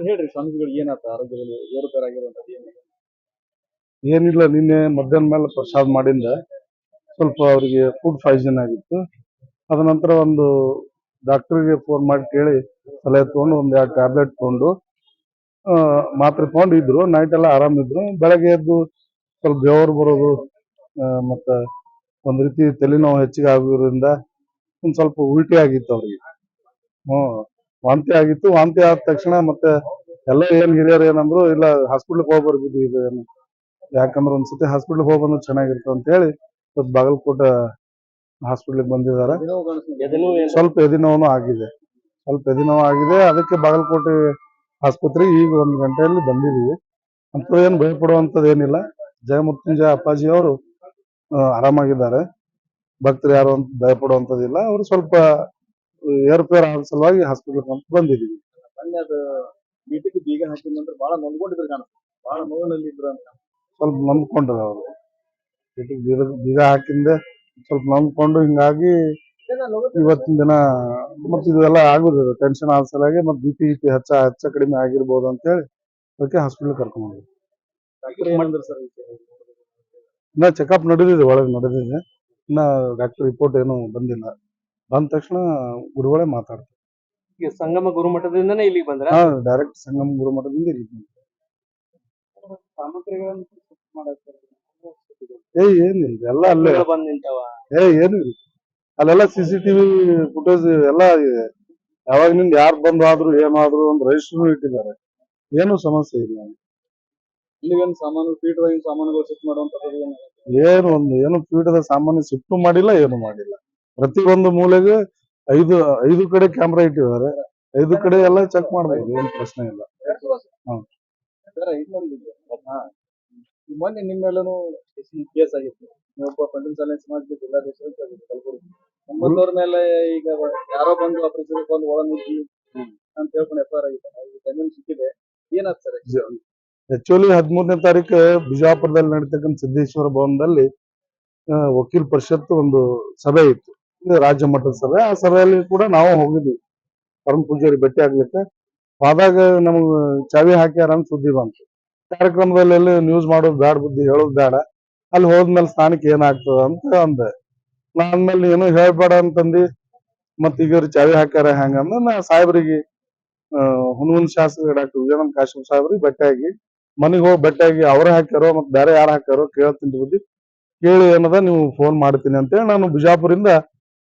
Sir ಹೇಳ್ರಿ, ಸ್ವಾಮೀಜಿಗಳು ಏನಾತ ಆರೋಗ್ಯದಲ್ಲಿ ಏರುಪೇರಾಗಿರುವಂತದ್ದು ಏನು? ಏನಿಲ್ಲ, ನಿನ್ನೆ ಮಧ್ಯಾಹ್ನ ಮೇಲೆ ಪ್ರಸಾದ ಮಾಡಿಂದ ಸ್ವಲ್ಪ ಅವರಿಗೆ ಫುಡ್ ಪಾಯ್ಸನ್ ಆಗಿತ್ತು. ಅದ ನಂತರ ಒಂದು ಡಾಕ್ಟರ್ಗೆ ಫೋನ್ ಮಾಡಿ ಕೇಳಿ, ಸಲಹೆ ತಗೊಂಡು ಒಂದ್ ಎರಡು ಟ್ಯಾಬ್ಲೆಟ್ ತಗೊಂಡು ಮಾತ್ರೆ ತಗೊಂಡು ಇದ್ರು. ನೈಟ್ ಎಲ್ಲ ಆರಾಮಿದ್ರು ಬೆಳಗ್ಗೆ ಎದ್ದು ಸ್ವಲ್ಪ ಬೆವರು ಬರೋದು ಮತ್ತೆ ಒಂದ್ ರೀತಿ ತಲೆನೋವು ಹೆಚ್ಚಿಗೆ ಆಗಿರೋದ್ರಿಂದ ಒಂದ್ ಸ್ವಲ್ಪ ಉಲ್ಟಿ ಆಗಿತ್ತು ಅವ್ರಿಗೆ. ಹ್ಮ್. ವಾಂತಿ ಆಗಿತ್ತು. ವಾಂತಿ ಆದ ತಕ್ಷಣ ಮತ್ತೆ ಎಲ್ಲ ಏನ್ ಹಿರಿಯರು ಏನಂದ್ರು, ಇಲ್ಲ ಹಾಸ್ಪಿಟ್ಲ್ ಹೋಗಿ ಬರ್ಬಿದ್ದು ಇದು ಏನು? ಯಾಕಂದ್ರೆ ಒಂದ್ಸತಿ ಹಾಸ್ಪಿಟ್ಲ್ ಹೋಗಿ ಬಂದ್ರೆ ಚೆನ್ನಾಗಿರುತ್ತೆ ಅಂತ ಹೇಳಿ ಬಾಗಲಕೋಟೆ ಹಾಸ್ಪಿಟ್ಲಿಗೆ ಬಂದಿದ್ದಾರೆ. ಸ್ವಲ್ಪ ಎದಿನೋವು ಆಗಿದೆ. ಸ್ವಲ್ಪ ಎದಿನೋವು ಆಗಿದೆ. ಅದಕ್ಕೆ ಬಾಗಲಕೋಟೆ ಆಸ್ಪತ್ರೆ ಈಗ ಒಂದು ಗಂಟೆಯಲ್ಲಿ ಬಂದಿದೀವಿ. ಅಂತ ಏನು ಭಯಪಡುವಂಥದ್ದು ಏನಿಲ್ಲ. ಜಯಮೃತ್ಯುಂಜಯ ಅಪ್ಪಾಜಿ ಅವರು ಆರಾಮಾಗಿದ್ದಾರೆ. ಭಕ್ತರು ಯಾರು ಅಂತ ಭಯಪಡುವಂಥದ್ದಿಲ್ಲ. ಅವರು ಸ್ವಲ್ಪ ಏರ್ಪೇರ್ ಆದ ಸಲುವಾಗಿ ಹಾಸ್ಪಿಟಲ್ಗೆ ಬಂದಿದ್ದೀವಿ. ಮೊನ್ನೆ ಅದು ಬೀಟಿಗೆ ಬೀಗ ಹಾಕಿದ ನಂತರ ಬಹಳ ನೊಂದ್ಕೊಂಡಿದ್ರು ಕಾಣಿಸ್ತು ಬಹಳ ನೋವಿನಲ್ಲಿ ಇದ್ರು ಅಂತ. ಸ್ವಲ್ಪ ನಂಬ್ಕೊಂಡ್ರು ಅವರು. ಬೀಗ ಬೀಗ ಹಾಕಿಂದೆ ಸ್ವಲ್ಪ ನಂಬ್ಕೊಂಡು ಹಿಂಗಾಗಿ ಇವತ್ತಿನ ದಿನ ಮತ್ತೆ ಇದೆಲ್ಲ ಆಗುದಿಲ್ಲ. ಟೆನ್ಷನ್ ಆದ ಸಲುವಾಗಿ ಮತ್ತೆ ಬಿ ಪಿ ಗಿಪಿ ಹೆಚ್ಚ ಹೆಚ್ಚ ಕಡಿಮೆ ಆಗಿರ್ಬೋದು ಅಂತ ಹೇಳಿ ಅದಕ್ಕೆ ಹಾಸ್ಪಿಟಲ್ ಕರ್ಕೊಂಡು ಇನ್ನ ಚೆಕಪ್ ನಡೆದಿದೆ ಒಳಗೆ ನಡೆದಿದೆ. ಇನ್ನ ಡಾಕ್ಟರ್ ರಿಪೋರ್ಟ್ ಏನು ಬಂದಿಲ್ಲ. ಬಂದ ತಕ್ಷಣ ಗುರುಗಳೇ ಮಾತಾಡ್ತಾರೆ. ಈಗ ಸಂಗಮ ಗುರುಮಠದಿಂದನೇ ಇಲ್ಲಿಗೆ ಬಂದ್ರ? ಹಾ ಡೈರೆಕ್ಟ್ ಸಂಗಮ ಗುರುಮಠದಿಂದ ಇಲ್ಲಿ ಬಂದ್ರೆ ಸಾಮಗ್ರಿಗಳನ್ನು ಮಾಡಕ್ಕೆ ಏ ಏನಿಲ್ಲ ಎಲ್ಲ ಅಲ್ಲೇ. ಬಂದ್ ನಿಂತಾವ. ಏ ಏನು ಇಲ್ಲ ಅಲ್ಲೆಲ್ಲ ಸಿ ಸಿ ಟಿವಿ ಫುಟೇಜ್ ಎಲ್ಲ ಇದೆ ಯಾವಾಗಿನಿಂದ ಯಾರು ಬಂದು ಆದ್ರೂ ಏನಾದ್ರು ಒಂದು ರಿಜಿಸ್ಟರ್ ಇಟ್ಟಿದ್ದಾರೆ. ಏನು ಸಮಸ್ಯೆ ಇಲ್ಲ. ಇಲ್ಲಿಗೇನು ಸಾಮಾನು ಪೀಠದ ಸಾಮಾನುಗಳು ಶಿಫ್ಟ್ ಮಾಡುವಂತದ್ದು ಏನು ಏನು ಒಂದು ಏನು ಪೀಠದ ಸಾಮಾನು ಶಿಫ್ಟ್ ಮಾಡಿಲ್ಲ ಏನು ಮಾಡಿಲ್ಲ. ಪ್ರತಿಯೊಂದು ಮೂಲೆಗೆ ಐದು ಐದು ಕಡೆ ಕ್ಯಾಮ್ರಾ ಇಟ್ಟಿದ್ದಾರೆ. ಐದು ಕಡೆ ಎಲ್ಲ ಚೆಕ್ ಮಾಡ್ಬೋದು ಏನು ಪ್ರಶ್ನೆ ಇಲ್ಲ. ಮೊನ್ನೆ ನಿಮ್ಮೆಲ್ಲೂ ಕೇಸ್ ಆಗಿತ್ತು. ನೀವೊಬ್ಬ ಪಂಡಿತ ಶಾಲೆ ಸಮಾಜದ ಜಿಲ್ಲಾಧ್ಯಕ್ಷರು ಆಗಿದ್ರು ಕಲಬುರಗಿ. ಮೇಲೆ ಈಗ ಯಾರೋ ಬಂದು ಆಪರೇಷನ್ ಬಂದು ಒಳ ನುಗ್ಗಿ ಅಂತ ಹೇಳ್ಕೊಂಡು ಎಫ್ ಆರ್ ಆಗಿದೆ ಈ ಜಮೀನು ಸಿಕ್ಕಿದೆ. ಏನಾದ್ ಸರ್ ಆಕ್ಚುಲಿ ಹದಿಮೂರನೇ ತಾರೀಕು ಬಿಜಾಪುರದಲ್ಲಿ ನಡೀತಕ್ಕಂಥ ಸಿದ್ದೇಶ್ವರ ಭವನದಲ್ಲಿ ಆ, ವಕೀಲ್ ಪರಿಷತ್ ಒಂದು ಸಭೆ ಇತ್ತು. ಇದು ರಾಜ್ಯ ಮಟ್ಟದ ಸಭೆ. ಆ ಸಭೆಯಲ್ಲಿ ಕೂಡ ನಾವು ಹೋಗಿದ್ವಿ. ಪರಮ ಪೂಜಾರಿ ಭೇಟಿ ಆಗ್ಲಿಕ್ಕೆ. ಆದಾಗ ನಮಗ್ ಚಾವಿ ಹಾಕ್ಯಾರ ಅಂತ ಸುದ್ದಿ ಬಂತು. ಕಾರ್ಯಕ್ರಮದಲ್ಲಿ ನ್ಯೂಸ್ ಮಾಡೋದು ಬ್ಯಾಡ ಬುದ್ಧಿ ಹೇಳೋದು ಬೇಡ ಅಲ್ಲಿ ಹೋದ್ಮೇಲೆ ಸ್ಥಾನಕ್ಕೆ ಏನಾಗ್ತದ ಅಂತ ಅಂದೆ. ನಾನ್ಮೇಲೆ ಏನು ಹೇಳ್ಬೇಡ ಅಂತಂದಿ. ಮತ್ ಈಗ ಚಾವಿ ಹಾಕ್ಯಾರ ಹೆಂಗಂದ ನಾ ಸಾಹೇಬ್ರಿಗೆ ಹುನಗುನ್ ಶಾಸಕ ಡಾಕ್ಟರ್ ವಿಜಯನಂದ ಕಾಶ್ಯಪ್ ಸಾಹೇಬ್ರಿಗೆ ಭೇಟಿಯಾಗಿ ಮನೆಗೆ ಹೋಗಿ ಭೇಟಿಯಾಗಿ ಅವ್ರ ಹಾಕ್ಯಾರೋ ಮತ್ ಬೇರೆ ಯಾರು ಹಾಕ್ಯಾರೋ ಕೇಳ್ತೀನಿ ಬುದ್ಧಿ. ಕೇಳಿ ಏನದ ನೀವು ಫೋನ್ ಮಾಡ್ತೀನಿ ಅಂತೇಳಿ ನಾನು ಬಿಜಾಪುರಿಂದ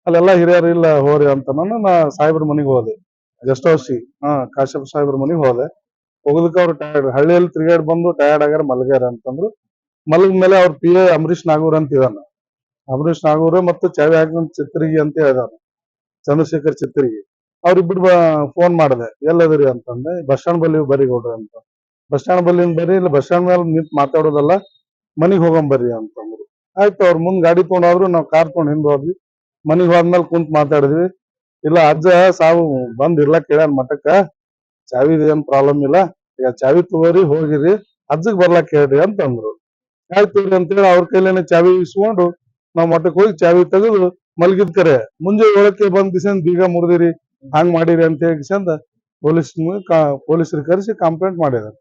ಅಲ್ಲೆಲ್ಲ ಹಿರಿಯರು, ಇಲ್ಲ ಹೋರಿ ಅಂತ ನಾನು ನಾ ಸಾಹೇಬ್ರ ಮನೆಗೆ ಹೋದೆ. ಗೆಸ್ಟ್ ಹೌಸಿ ಹಾ, ಕಾಶ್ಯಪ್ ಸಾಹೇಬ್ರ ಮನೆಗೆ ಹೋದೆ. ಹೋಗೋದಕ್ಕೆ ಅವ್ರು ಟಯರ್ಡ್ ಹಳ್ಳಿಯಲ್ಲಿ ತಿರುಗಾಡಿ ಬಂದು ಟಯರ್ಡ್ ಆಗ್ಯಾರ, ಮಲಗ್ಯಾರ ಅಂತಂದ್ರು. ಮಲಗ ಮೇಲೆ ಅವ್ರ ಪಿ ಎ ಅಂಬರೀಶ್ ನಾಗೂರ್ ಅಂತ ಇದಾನ. ಅಂಬರೀಶ್ ನಾಗೂರ್ ಮತ್ತು ಚಾವಿ ಹಾಕಿದ ಚಿತ್ರಿಗಿ ಅಂತ ಹೇಳಿದಾನ ಚಂದ್ರಶೇಖರ್ ಚಿತ್ರಿಗೆ ಅವ್ರಿಬ್ರು ಫೋನ್ ಮಾಡಿದೆ. ಎಲ್ಲದ್ರಿ ಅಂತಂದೆ. ಬಸ್ ಸ್ಟ್ಯಾಂಡ್ ಬಲ್ಲಿ ಬರೀ ಕೊಡ್ರಿ ಅಂತ. ಬಸ್ ಸ್ಟ್ಯಾಂಡ್ ಬಲ್ಲಿ ಬರ್ರಿ ಇಲ್ಲ ಬಸ್ ಸ್ಟ್ಯಾಂಡ್ ಮೇಲೆ ನಿಂತ್ ಮಾತಾಡೋದಲ್ಲ, ಮನಿಗ್ ಹೋಗಂಬರ್ರಿ ಅಂತಂದ್ರು. ಆಯ್ತು, ಅವ್ರ ಮುಂದ್ ಗಾಡಿ ತೊಗೊಂಡಾದ್ರು ನಾವ್ ಕಾರ್ ತಗೊಂಡ್ ಹಿಂದ್ ಹೋದ್ವಿ. ಮನಿಗ್ ಹೋದ್ಮೇಲೆ ಕುಂತ್ ಮಾತಾಡಿದ್ವಿ. ಇಲ್ಲ ಅಜ್ಜ, ಸಾವು ಬಂದ್ ಇರ್ಲಕ್ ಕೇಳ್ಯಾನ ಮಠಕ್ಕ. ಚಾವಿದ್ ಏನ್ ಪ್ರಾಬ್ಲಮ್ ಇಲ್ಲ. ಈಗ ಚಾವಿ ತಗೋರಿ, ಹೋಗಿರಿ. ಅಜ್ಜಗ್ ಬರ್ಲಾಕ್ ಹೇಳ್ರಿ ಅಂತಂದ್ರು. ಆಯ್ತು ಅಂತ ಅಂತೇಳಿ ಅವ್ರ ಕೈಲೇನೆ ಚಾವಿ ಇಸ್ಕೊಂಡು ನಾವ್ ಮಠಕ್ ಹೋಗಿ ಚಾವಿ ತೆಗೆದು ಮಲಗಿದ್ ಕರೆ. ಮುಂಜೆ ಏಳಕ್ಕೆ ಬಂದ್ ಕಿಸನ್ ಬೀಗ ಮುರಿದಿರಿ, ಹಂಗ್ ಮಾಡಿರಿ ಅಂತ ಹೇಳಿ ಚಂದ ಪೊಲೀಸ್ ಪೊಲೀಸರಿಗೆ ಕರೆಸಿ ಕಂಪ್ಲೇಂಟ್ ಮಾಡಿದಾರೆ.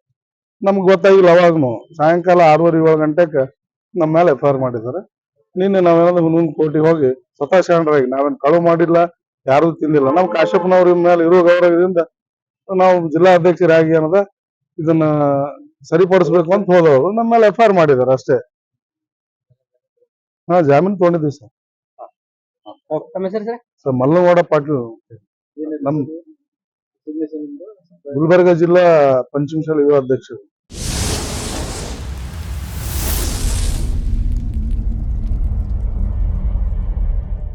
ನಮ್ಗ್ ಗೊತ್ತಾಗಿಲ್ಲ ಅವಾಗ್ನು. ಸಾಯಂಕಾಲ ಆರೂವರೆ ಏಳು ಗಂಟೆಗೆ ನಮ್ಮ ಮೇಲೆ ಎಫ್ ಐ ಆರ್ ಮಾಡಿದ್ದಾರೆ ನಿನ್ನೆ ನಾವೇನಾದ್ರು ಮುನ್ನೂರು ಕೋಟಿ ಹೋಗಿ ಸ್ವತಃ ಶರಣರಾಗಿ ನಾವೇನ್ ಕಳು ಮಾಡಿಲ್ಲ ಯಾರು ತಿಂದಿಲ್ಲ. ನಾವು ಕಾಶ್ಯಪ್ಪನವ್ರ ಮೇಲೆ ಇರುವ ಗೌರವದಿಂದ ನಾವು ಜಿಲ್ಲಾ ಅಧ್ಯಕ್ಷರಾಗಿ ಏನದ ಇದನ್ನ ಸರಿಪಡಿಸ್ಬೇಕು ಅಂತ ಹೋದವರು. ನಮ್ಮ ಮೇಲೆ ಎಫ್ ಐ ಆರ್ ಮಾಡಿದ್ದಾರೆ ಅಷ್ಟೇ. ಹಾ ಜಾಮೀನು ತಗೊಂಡಿದ್ದೀವಿ ಸರ್. ಸರ್? ಮಲ್ಲನಗೌಡ ಪಾಟೀಲ್. ನಮ್ ಗುಲ್ಬರ್ಗ ಜಿಲ್ಲಾ ಪಂಚಮಶಾಲ ಯುವ ಅಧ್ಯಕ್ಷರು.